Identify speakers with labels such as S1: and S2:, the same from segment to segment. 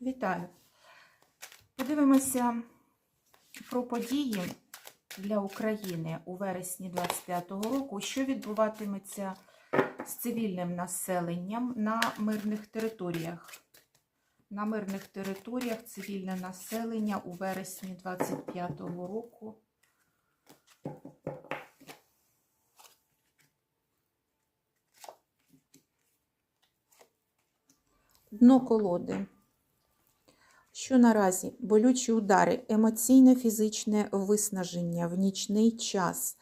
S1: Вітаю! Подивимося про події для України у вересні 25-го року, що відбуватиметься з цивільним населенням на мирних територіях. На мирних територіях цивільне населення у вересні 25-го року. Дно колоди. Що наразі болючі удари, емоційне фізичне виснаження в нічний час,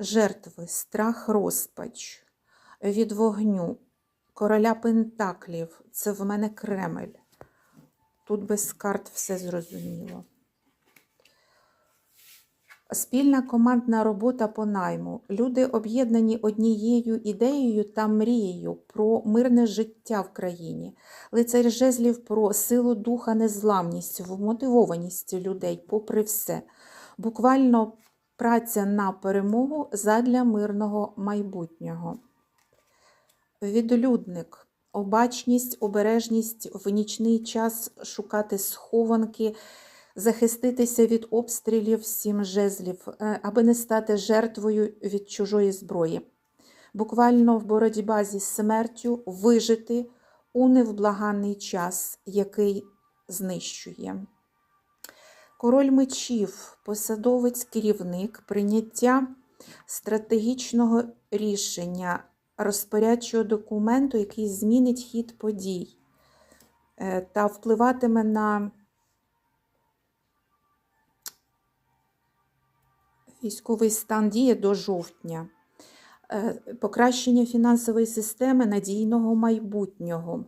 S1: жертви, страх, розпач від вогню, короля Пентаклів це в мене Кремль. Тут без карт все зрозуміло. Спільна командна робота по найму. Люди об'єднані однією ідеєю та мрією про мирне життя в країні. Лицар жезлів про силу духа, незламність, вмотивованість людей, попри все. Буквально праця на перемогу задля мирного майбутнього. Відлюдник. Обачність, обережність в нічний час шукати схованки, захиститися від обстрілів сім жезлів, е, аби не стати жертвою від чужої зброї. Буквально в боротьбі зі смертю вижити у невблаганний час, який знищує. Король мечів, посадовець, керівник, прийняття стратегічного рішення, розпорядчого документу, який змінить хід подій е, та впливатиме на військовий стан діє до жовтня, Е, покращення фінансової системи надійного майбутнього.